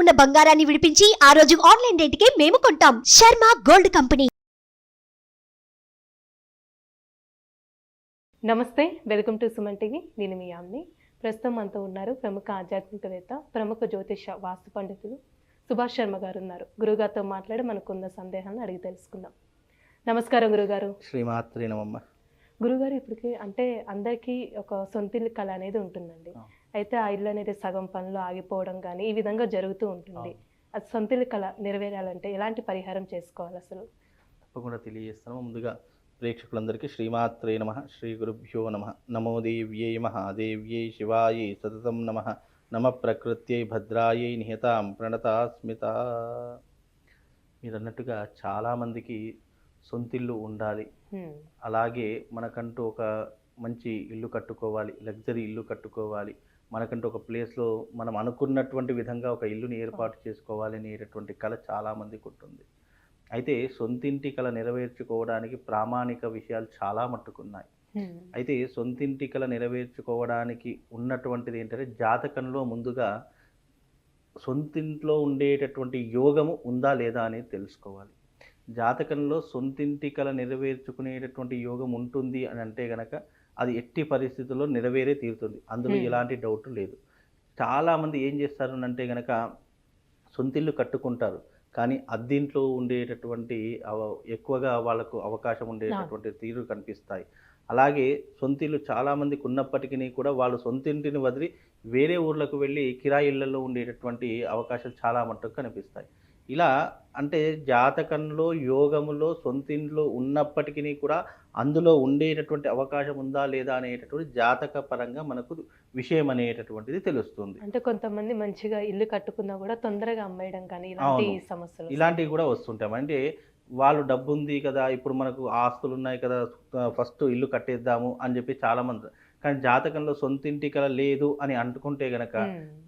ఉన్న బంగారాన్ని విడిపించి ఆ రోజు ఆన్లైన్ రేటుకే మేము కొంటాం. Sharma gold company. నమస్తే వెల్కమ్ టు సుమన్ టీవీ. నేను మీ యామ్ని. ప్రస్తుతం మనతో ఉన్నారు ప్రముఖ ఆధ్యాత్మికవేత్త ప్రముఖ జ్యోతిష వాస్తు పండితులు సుభాష్ శర్మ గారు ఉన్నారు. గురుగారితో మాట్లాడి మనకున్న సందేహాన్ని అడిగి తెలుసుకుందాం. నమస్కారం గురుగారు. శ్రీమాత్రి నమమ్మ గురుగారు ఇప్పటికి అంటే అందరికీ ఒక సొంతిల్లు కళ అనేది ఉంటుందండి. అయితే ఆ ఇల్లు అనేది సగం పనులు ఆగిపోవడం కానీ ఈ విధంగా జరుగుతూ ఉంటుంది. అది సొంతిల్లు కళ నెరవేరాలంటే ఎలాంటి పరిహారం చేసుకోవాలి అసలు? తప్పకుండా తెలియజేస్తాను. ముందుగా ప్రేక్షకులందరికీ శ్రీమాత్రే నమ శ్రీ గురుభ్యో నమ నమో దేవ్యై మహాదేవ్యై శివాయై సతతం నమ నమ ప్రకృత్యై భద్రాయై నిహతాం ప్రణతాస్మిత. మీరు అన్నట్టుగా చాలామందికి సొంతిల్లు ఉండాలి. అలాగే మనకంటూ ఒక మంచి ఇల్లు కట్టుకోవాలి లగ్జరీ ఇల్లు కట్టుకోవాలి. మనకంటూ ఒక ప్లేస్లో మనం అనుకున్నటువంటి విధంగా ఒక ఇల్లుని ఏర్పాటు చేసుకోవాలి అనేటటువంటి కళ చాలామందికి ఉంటుంది. అయితే సొంతింటి కళ నెరవేర్చుకోవడానికి ప్రామాణిక విషయాలు చాలా మట్టుకున్నాయి. అయితే సొంతింటి కళ నెరవేర్చుకోవడానికి ఉన్నటువంటిది ఏంటంటే జాతకంలో ముందుగా సొంతింట్లో ఉండేటటువంటి యోగము ఉందా లేదా అనేది తెలుసుకోవాలి. జాతకంలో సొంతింటి కళ నెరవేర్చుకునేటటువంటి యోగం ఉంటుంది అని అంటే గనక అది ఎట్టి పరిస్థితుల్లో నెరవేరే తీరుతుంది. అందులో. ఎలాంటి డౌట్ లేదు. చాలామంది ఏం చేస్తారు అని అంటే గనక సొంతిల్లు కట్టుకుంటారు. కానీ అద్దింట్లో ఉండేటటువంటి ఎక్కువగా వాళ్ళకు అవకాశం ఉండేటటువంటి తీరు కనిపిస్తాయి. అలాగే సొంతిల్లు చాలామందికి ఉన్నప్పటికీ కూడా వాళ్ళు సొంతింటిని వదిలి వేరే ఊర్లకు వెళ్ళి కిరాయి ఇళ్ళలో ఉండేటటువంటి అవకాశాలు చాలా మట్టుకు కనిపిస్తాయి. ఇలా అంటే జాతకంలో యోగములో సొంతింట్లో ఉన్నప్పటికీ కూడా అందులో ఉండేటటువంటి అవకాశం ఉందా లేదా అనేటటువంటి జాతక పరంగా మనకు విషయం అనేటటువంటిది తెలుస్తుంది. అంటే కొంతమంది మంచిగా ఇల్లు కట్టుకున్నా కూడా తొందరగా అమ్మేయడం కానీ ఇలాంటి. సమస్యలు ఇలాంటివి కూడా వస్తుంటాయి. అంటే వాళ్ళు డబ్బు ఉంది కదా ఇప్పుడు మనకు ఆస్తులు ఉన్నాయి కదా ఫస్ట్ ఇల్లు కట్టేద్దాము అని చెప్పి చాలా మంది కానీ జాతకంలో సొంతింటి కల లేదు అని అంటుకుంటే గనక.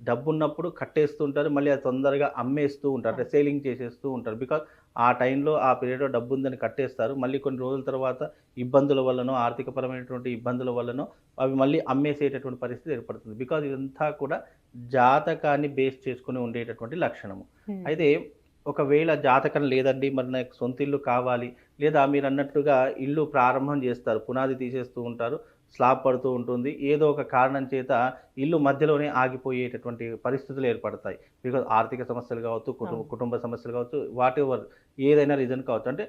డబ్బు ఉన్నప్పుడు కట్టేస్తుంటారు మళ్ళీ అది తొందరగా అమ్మేస్తూ ఉంటారు అంటే సేలింగ్ చేసేస్తూ ఉంటారు. బికాజ్ ఆ టైంలో ఆ పీరియడ్లో డబ్బు ఉందని కట్టేస్తారు. మళ్ళీ కొన్ని రోజుల తర్వాత ఇబ్బందుల వల్లనో ఆర్థికపరమైనటువంటి ఇబ్బందుల వల్లనో అవి మళ్ళీ అమ్మేసేటటువంటి పరిస్థితి ఏర్పడుతుంది. బికాజ్ ఇదంతా కూడా జాతకాన్ని బేస్ చేసుకుని ఉండేటటువంటి లక్షణము. అయితే ఒకవేళ జాతకం లేదండి మరి నాకు సొంత ఇల్లు కావాలి లేదా మీరు అన్నట్టుగా ఇల్లు ప్రారంభం చేస్తారు పునాది తీసేస్తూ ఉంటారు స్లాబ్ పడుతూ ఉంటుంది. ఏదో ఒక కారణం చేత ఇల్లు మధ్యలోనే ఆగిపోయేటటువంటి పరిస్థితులు ఏర్పడతాయి. బికాజ్ ఆర్థిక సమస్యలు కావచ్చు కుటుంబ. కుటుంబ సమస్యలు కావచ్చు వాట్ ఎవర్ ఏదైనా రీజన్ కావచ్చు. అంటే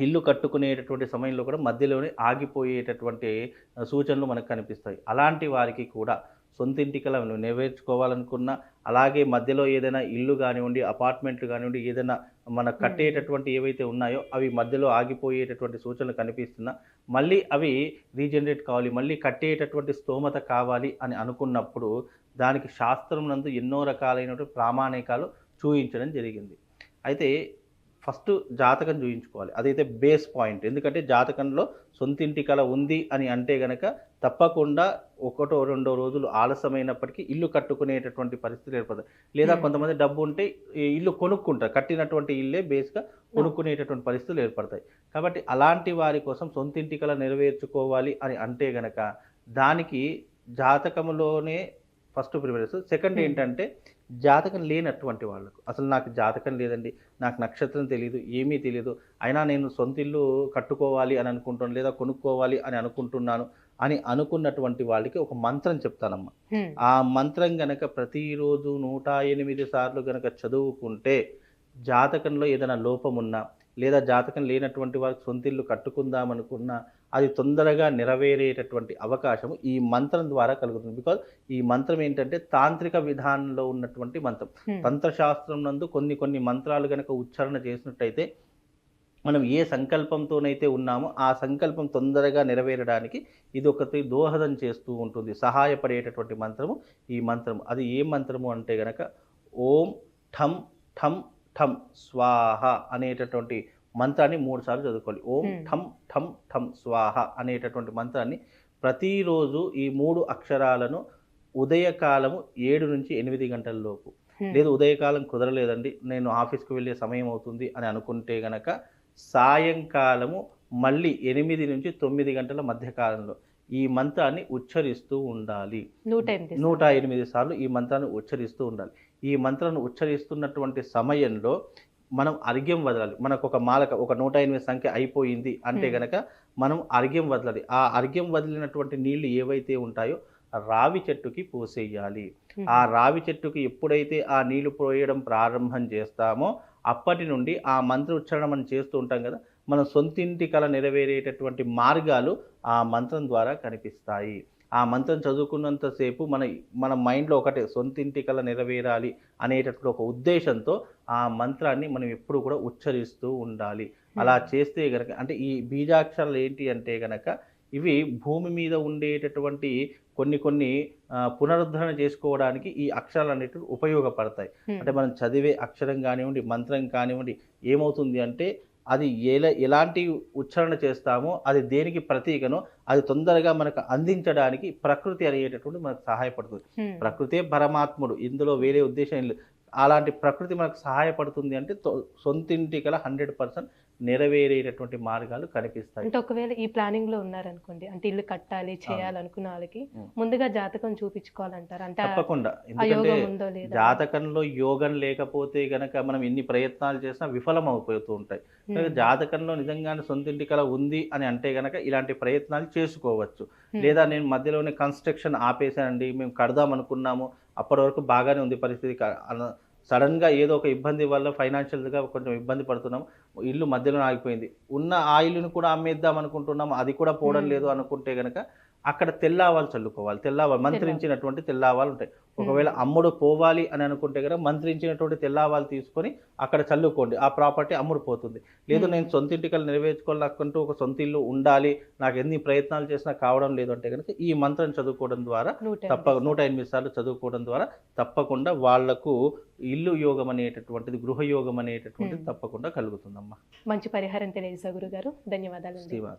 ఇల్లు కట్టుకునేటటువంటి సమయంలో కూడా మధ్యలోనే ఆగిపోయేటటువంటి సూచనలు మనకు కనిపిస్తాయి. అలాంటి వారికి కూడా సొంతింటి కల నెరవేర్చుకోవాలనుకున్నా అలాగే మధ్యలో ఏదైనా ఇల్లు కానివ్వండి అపార్ట్మెంట్లు కానివ్వండి ఏదైనా మన కట్టేటటువంటి ఏవైతే ఉన్నాయో అవి మధ్యలో ఆగిపోయేటటువంటి సూచనలు కనిపిస్తున్నా మళ్ళీ అవి రీజనరేట్ కావాలి మళ్ళీ కట్టేటటువంటి స్తోమత కావాలి అని అనుకున్నప్పుడు దానికి శాస్త్రం నందు ఎన్నో రకాలైనటువంటి ప్రామాణికాలు చూపించడం జరిగింది. అయితే ఫస్ట్ జాతకం చూయించుకోవాలి. అదైతే బేస్ పాయింట్. ఎందుకంటే జాతకంలో సొంతింటి కళ ఉంది అని అంటే గనక తప్పకుండా ఒకటో రెండో రోజులు ఆలస్యమైనప్పటికీ ఇల్లు కట్టుకునేటటువంటి పరిస్థితి ఏర్పడుతుంది లేదా. కొంతమంది డబ్బు ఉంటే ఇల్లు కొనుక్కుంటారు. కట్టినటువంటి ఇల్లే బేస్గా కొనుక్కునేటటువంటి పరిస్థితులు ఏర్పడతాయి. కాబట్టి అలాంటి వారి కోసం సొంతింటి కళ నెరవేర్చుకోవాలి అని అంటే గనక దానికి జాతకంలోనే ఫస్ట్ ప్రిఫరెన్స్ సెకండ్. ఏంటంటే జాతకం లేనటువంటి వాళ్ళకు. అసలు నాకు జాతకం లేదండి. నాకు నక్షత్రం తెలియదు ఏమీ తెలియదు అయినా నేను సొంత ఇల్లు కట్టుకోవాలి అని అనుకుంటున్నాను లేదా కొనుక్కోవాలి అని అనుకుంటున్నాను. అని అనుకున్నటువంటి వాళ్ళకి ఒక మంత్రం చెప్తానమ్మా. ఆ మంత్రం గనక ప్రతిరోజు నూట ఎనిమిది సార్లు గనక చదువుకుంటే జాతకంలో ఏదైనా లోపం ఉన్నా లేదా జాతకం లేనటువంటి వారికి సొంతిల్లు కట్టుకుందాం అనుకున్నా అది తొందరగా నెరవేరేటటువంటి అవకాశం ఈ మంత్రం ద్వారా కలుగుతుంది బికాజ్ ఈ మంత్రం ఏంటంటే తాంత్రిక విధానంలో ఉన్నటువంటి మంత్రం. తంత్రశాస్త్రం నందు కొన్ని కొన్ని మంత్రాలు గనక ఉచ్చారణ చేసినట్టయితే మనం ఏ సంకల్పంతోనైతే ఉన్నామో ఆ సంకల్పం తొందరగా నెరవేరడానికి ఇది ఒకటి దోహదం చేస్తూ ఉంటుంది. సహాయపడేటటువంటి మంత్రము ఈ మంత్రము. అది ఏ మంత్రము అంటే గనక ఓం ఠం ఠం ఠం స్వాహ అనేటటువంటి మంత్రాన్ని మూడు సార్లు చదువుకోవాలి ఓం. ఠం ఠం ఠం స్వాహ అనేటటువంటి మంత్రాన్ని ప్రతిరోజు ఈ మూడు అక్షరాలను ఉదయకాలము ఏడు నుంచి ఎనిమిది గంటల లోపు. లేదు ఉదయకాలం కుదరలేదండి. నేను ఆఫీస్కి వెళ్ళే సమయం అవుతుంది అని అనుకుంటే గనక సాయంకాలము మళ్ళీ ఎనిమిది నుంచి తొమ్మిది గంటల మధ్య కాలంలో ఈ మంత్రాన్ని ఉచ్చరిస్తూ ఉండాలి. నూట ఎనిమిది సార్లు. ఈ మంత్రాన్ని ఉచ్చరిస్తూ ఉండాలి. ఈ మంత్రాన్ని ఉచ్చరిస్తున్నటువంటి సమయంలో మనం అర్ఘ్యం వదలాలి. మనకు ఒక మాలక ఒక నూట ఎనిమిది సంఖ్య అయిపోయింది అంటే. గనక మనం అర్ఘ్యం వదలాలి. ఆ అర్ఘ్యం వదిలినటువంటి నీళ్ళు ఏవైతే ఉంటాయో రావి చెట్టుకి పోసేయాలి. ఆ రావి చెట్టుకి ఎప్పుడైతే ఆ నీళ్ళు పోయడం ప్రారంభం చేస్తామో అప్పటి నుండి ఆ మంత్ర ఉచ్చారణ మనం చేస్తూ ఉంటాం కదా మన సొంతింటి కల నెరవేరేటటువంటి మార్గాలు ఆ మంత్రం ద్వారా కనిపిస్తాయి. ఆ మంత్రం చదువుకున్నంతసేపు మన మన మైండ్లో ఒకటే సొంతింటి కల నెరవేరాలి అనేటటువంటి ఒక ఉద్దేశంతో ఆ మంత్రాన్ని మనం ఎప్పుడు కూడా ఉచ్చరిస్తూ ఉండాలి. అలా చేస్తే గనక అంటే ఈ బీజాక్షరాలు ఏంటి అంటే గనక ఇవి భూమి మీద ఉండేటటువంటి కొన్ని కొన్ని పునరుద్ధరణ చేసుకోవడానికి ఈ అక్షరాలు అనేటివి ఉపయోగపడతాయి అంటే మనం చదివే అక్షరం కానివ్వండి మంత్రం కానివ్వండి ఏమవుతుంది అంటే అది ఎలా ఎలాంటి ఉచ్చారణ చేస్తామో అది దేనికి ప్రతీకనో అది తొందరగా మనకు అందించడానికి ప్రకృతి అనేటటువంటి మనకు సహాయపడుతుంది. ప్రకృతే పరమాత్ముడు ఇందులో వేరే ఉద్దేశం అలాంటి ప్రకృతి మనకు సహాయపడుతుంది అంటే తొ- సొంతింటి కల హండ్రెడ్ పర్సెంట్ నెరవేరేటటువంటి మార్గాలు కనిపిస్తాయి. అంటే ఒకవేళ ఈ ప్లానింగ్లో ఉన్నారనుకోండి అంటే ఇల్లు కట్టాలి చేయాలనుకున్న వాళ్ళకి. ముందుగా జాతకం చూపించుకోవాలంటారు? అంటే తప్పకుండా. ఎందుకంటే జాతకంలో యోగం లేకపోతే గనక మనం ఎన్ని ప్రయత్నాలు చేసినా విఫలం అయిపోతూ ఉంటాయి. జాతకంలో నిజంగానే సొంతింటి కల ఉంది అని అంటే గనక ఇలాంటి ప్రయత్నాలు చేసుకోవచ్చు. లేదా నేను మధ్యలోనే కన్స్ట్రక్షన్ ఆపేసానండి మేము కడదాం అనుకున్నాము అప్పటి వరకు బాగానే ఉంది పరిస్థితి సడన్గా ఏదో ఒక ఇబ్బంది వల్ల ఫైనాన్షియల్గా కొంచెం ఇబ్బంది పడుతున్నాం. ఇల్లు మధ్యలో ఆగిపోయింది. ఉన్న ఆ ఇల్లును కూడా అమ్మేద్దాం అనుకుంటున్నాం. అది కూడా పోవడం. లేదు అనుకుంటే గనక అక్కడ తెల్లావాలు చల్లుకోవాలి. తెల్లావాలు మంత్రించినటువంటి తెల్లావాలు ఉంటాయి. ఒకవేళ అమ్ముడు పోవాలి అని అనుకుంటే కనుక మంత్రించినటువంటి తెల్లావాలు తీసుకొని అక్కడ చల్లుకోండి. ఆ ప్రాపర్టీ అమ్ముడు పోతుంది. లేదు. నేను సొంత ఇంటికలు నెరవేర్చుకోవాలి నాకంటూ ఒక సొంత ఇల్లు ఉండాలి నాకు ఎన్ని ప్రయత్నాలు చేసినా కావడం లేదు అంటే కనుక ఈ మంత్రం చదువుకోవడం ద్వారా తప్ప నూట ఎనిమిది సార్లు చదువుకోవడం ద్వారా తప్పకుండా వాళ్ళకు ఇల్లు యోగం అనేటటువంటిది గృహ యోగం అనేటటువంటిది. తప్పకుండా కలుగుతుందమ్మా. మంచి పరిహారం తెలియజేసా గురుగారు. ధన్యవాదాలు శ్రీమాత